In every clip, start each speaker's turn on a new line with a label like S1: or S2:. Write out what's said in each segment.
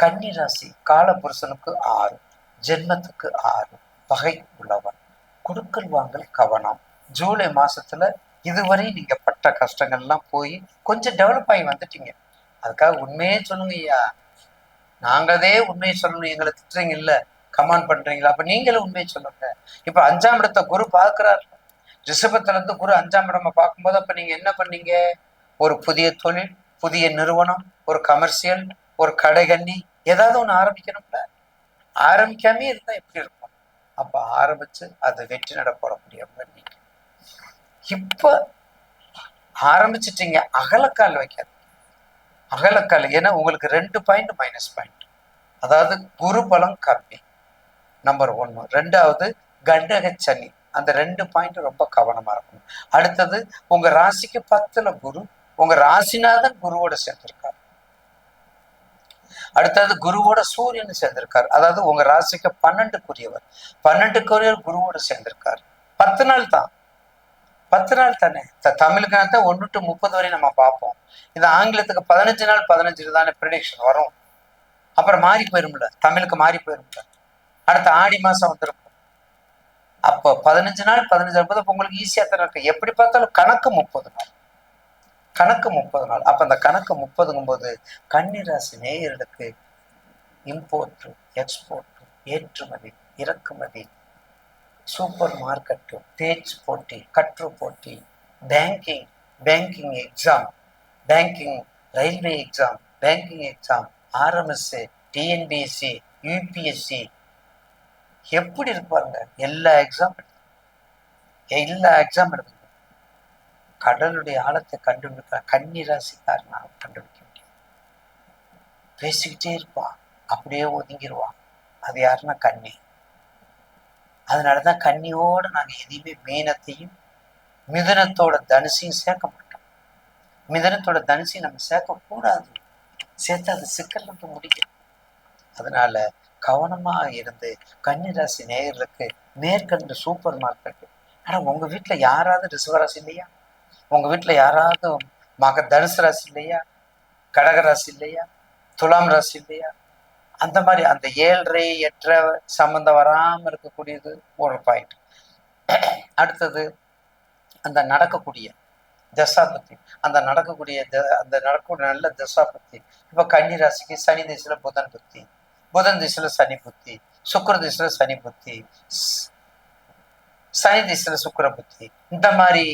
S1: கன்னி ராசி காலபுருஷனுக்கு ஆறு ஜென்மத்துக்கு ஆறு பகை உள்ளவன். கொடுக்கல் வாங்கல் கவனம். ஜூலை மாசத்துல இதுவரை நீங்க பட்ட கஷ்டங்கள்லாம் போய் கொஞ்சம் டெவலப் ஆகி வந்துட்டீங்க. அதுக்காக உண்மையே சொல்லுங்க ஐயா. நாங்களே உண்மையை சொல்லணும். எங்களை திட்டுறீங்க இல்ல. கமாண்ட் பண்றீங்களா? அப்ப நீங்களும் உண்மையை சொல்லுங்க. இப்ப அஞ்சாம் இடத்தை குரு பாக்குறாரு ரிஷபத்துல இருந்து குரு அஞ்சாம் இடமா பார்க்கும்போது அப்ப நீங்க என்ன பண்ணீங்க? ஒரு புதிய தொழில் புதிய நிறுவனம் ஒரு கமர்ஷியல் ஒரு கடைகண்ணி ஏதாவது ஒண்ணு ஆரம்பிக்கணும்ல? ஆரம்பிக்காமே இருந்தால் எப்படி இருக்கும்? அப்ப ஆரம்பிச்சு அதை வெற்றி நட போட முடியாம நீங்க ஆரம்பிச்சிட்டீங்க அகலக்கால் வைக்காது அகலக்கால் ஏன்னா உங்களுக்கு ரெண்டு பாயிண்ட் மைனஸ் பாயிண்ட் அதாவது குரு பலம் கம்மி. நம்பர் ஒன்று ரெண்டாவது கண்டக சனி. அந்த ரெண்டு பாயிண்ட் ரொம்ப கவனமா இருக்கணும். அடுத்தது உங்க ராசிக்கு பத்துல குரு உங்க ராசினாதான் குருவோட சேர்ந்துருக்கும் அடுத்தது குருவோட சூரியன் சேர்ந்திருக்கார். அதாவது உங்க ராசிக்கு பன்னெண்டுக்குரியவர். பன்னெண்டுக்குரியவர் குருவோட சேர்ந்திருக்கார். பத்து நாள் தான். பத்து நாள் தானே? த- தான் ஒன்று டு முப்பது வரை நம்ம பார்ப்போம். இது ஆங்கிலத்துக்கு பதினஞ்சு நாள் பதினஞ்சு தானே ப்ரிடிக்ஷன் வரும். அப்புறம் மாறி போயிரும்ல. தமிழுக்கு மாறி போயிரும்ல. அடுத்த ஆடி மாசம் வந்திருக்கும். அப்போ பதினஞ்சு நாள் பதினஞ்சு நாள் உங்களுக்கு ஈஸியா தானே இருக்கு. எப்படி பார்த்தாலும் கணக்கு முப்பது நாள். கணக்கு முப்பது நாள். அப்ப அந்த கணக்கு முப்பதுங்கும் போது கன்னிராசி நேயர்களுக்கு இம்போர்ட்டு எக்ஸ்போர்ட்டு ஏற்றுமதி இறக்குமதி சூப்பர் மார்க்கெட்டு பேச்சு போட்டி கற்று போட்டி banking banking exam banking railway exam banking exam RMS TNPSC UPSC எப்படி இருப்பாங்க எல்லா எக்ஸாம் எல்லா எக்ஸாம் எடுக்கணும் கடலுடைய ஆழத்தை கண்டுபிடிக்கிற கன்னி ராசிக்காரனால கண்டுபிடிக்க முடியும். பேசிக்கிட்டே இருப்பான். அப்படியே ஒதுங்கிடுவான் அது யாருன்னா கன்னி. அதனாலதான் கன்னியோட நாங்க எதையுமே மீனத்தையும் மிதனத்தோட தனுசையும் சேர்க்க மாட்டோம். மிதனத்தோட தனுசையும் நம்ம சேர்க்கக்கூடாது. சேர்த்து அது சிக்கல் வந்து முடிக்கும் அதனால கவனமா இருந்து கன்னிராசி நேயர்களுக்கு மேற்கண்டு சூப்பர் மார்க்கெட் ஆனா உங்க வீட்டுல யாராவது ரிசவராசி இல்லையா? உங்க வீட்டுல யாராவது மக தனுசு ராசி இல்லையா? கடக ராசி இல்லையா? துலாம் ராசி இல்லையா? அந்த மாதிரி அந்த ஏழரை எற்ற சம்பந்தம் வராம இருக்கக்கூடியது ஒரு பாயிண்ட் அடுத்தது அந்த நடக்கக்கூடிய தசாபத்தி அந்த நடக்கக்கூடிய த- அந்த நடக்கக்கூடிய நல்ல தசாபத்தி இப்ப கன்னி ராசிக்கு சனி திசையில புதன் புத்தி. புதன் திசையில சனி புத்தி. சுக்கர திசையில சனி புத்தி. சனி திசையில சுக்கர புத்தி. இந்த மாதிரி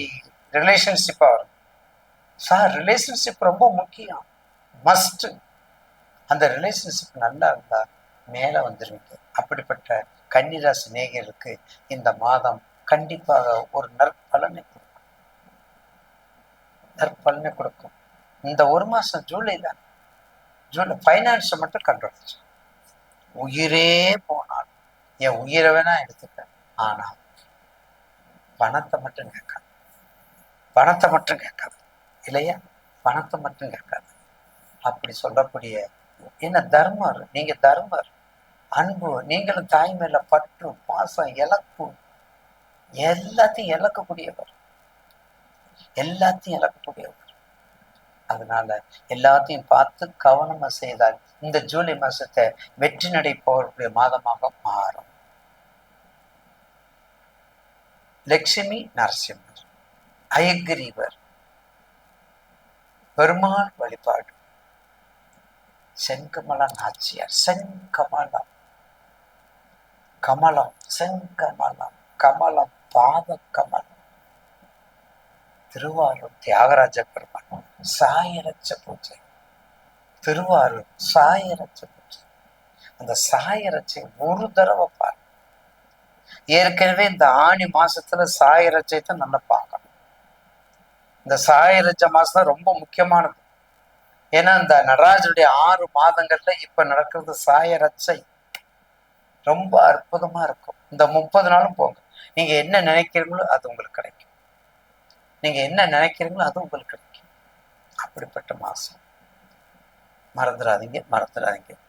S1: ரிலேஷன்ஷிப்பாக வரும். சார் ரிலேஷன்ஷிப் ரொம்ப முக்கியம். மஸ்ட் அந்த ரிலேஷன்ஷிப் நல்லா இருந்தா மேல வந்துருவீங்க. அப்படிப்பட்ட கன்னிராசி நேயர்களுக்கு இந்த மாதம் கண்டிப்பாக ஒரு நற்பலனை கொடுக்கும். நற்பலனை கொடுக்கும். இந்த ஒரு மாசம் ஜூலை தான். ஜூலை ஃபைனான்ஸை மட்டும் கண்ட்ரோல் உயிரே போனாலும். என் உயிரை வேணா எடுத்துப்பேன். ஆனா பணத்தை மட்டும் கேட்கணும் பணத்தை மட்டும் கேட்காது. இல்லையா? பணத்தை மட்டும் கேட்காது. அப்படி சொல்லக்கூடிய என்ன தர்மர் நீங்க தர்மர் அன்பு நீங்களும் தாய் மேல பற்று பாசம் இலக்கு. எல்லாத்தையும் இழக்கக்கூடியவர். எல்லாத்தையும் இழக்கக்கூடியவர். அதனால எல்லாத்தையும் பார்த்து கவனமா செய்தால் இந்த ஜூலை மாசத்தை வெற்றி நடை போகக்கூடிய மாதமாக மாறும். லட்சுமி நரசிம்மன். அயகிரிவர் பெருமாள் வழிபாடு. செங்கமல நாச்சியார் செங்கமலம். கமலம் செங்கமலம் கமலம் பாத கமலம் திருவாரூர் தியாகராஜ பெருமான் சாயரட்ச பூஜை. திருவாரூர் சாயரட்ச பூஜை. அந்த சாயரட்சை ஒரு தடவை பாரு. ஏற்கனவே இந்த ஆணி மாசத்துல சாயரட்சத்தை நல்லா பார்க்கணும். இந்த சாயரட்ச மாசம் தான் ரொம்ப முக்கியமானது. ஏன்னா இந்த நடராஜனுடைய ஆறு மாதங்கள்ல இப்ப நடக்கிறது சாயரட்சை. ரொம்ப அற்புதமா இருக்கும். இந்த முப்பது நாளும் போங்க. நீங்க என்ன நினைக்கிறீங்களோ அது உங்களுக்கு கிடைக்கும். நீங்க என்ன நினைக்கிறீங்களோ அது உங்களுக்கு கிடைக்கும். அப்படிப்பட்ட மாசம். மறந்துடாதீங்க மறந்துடாதீங்க.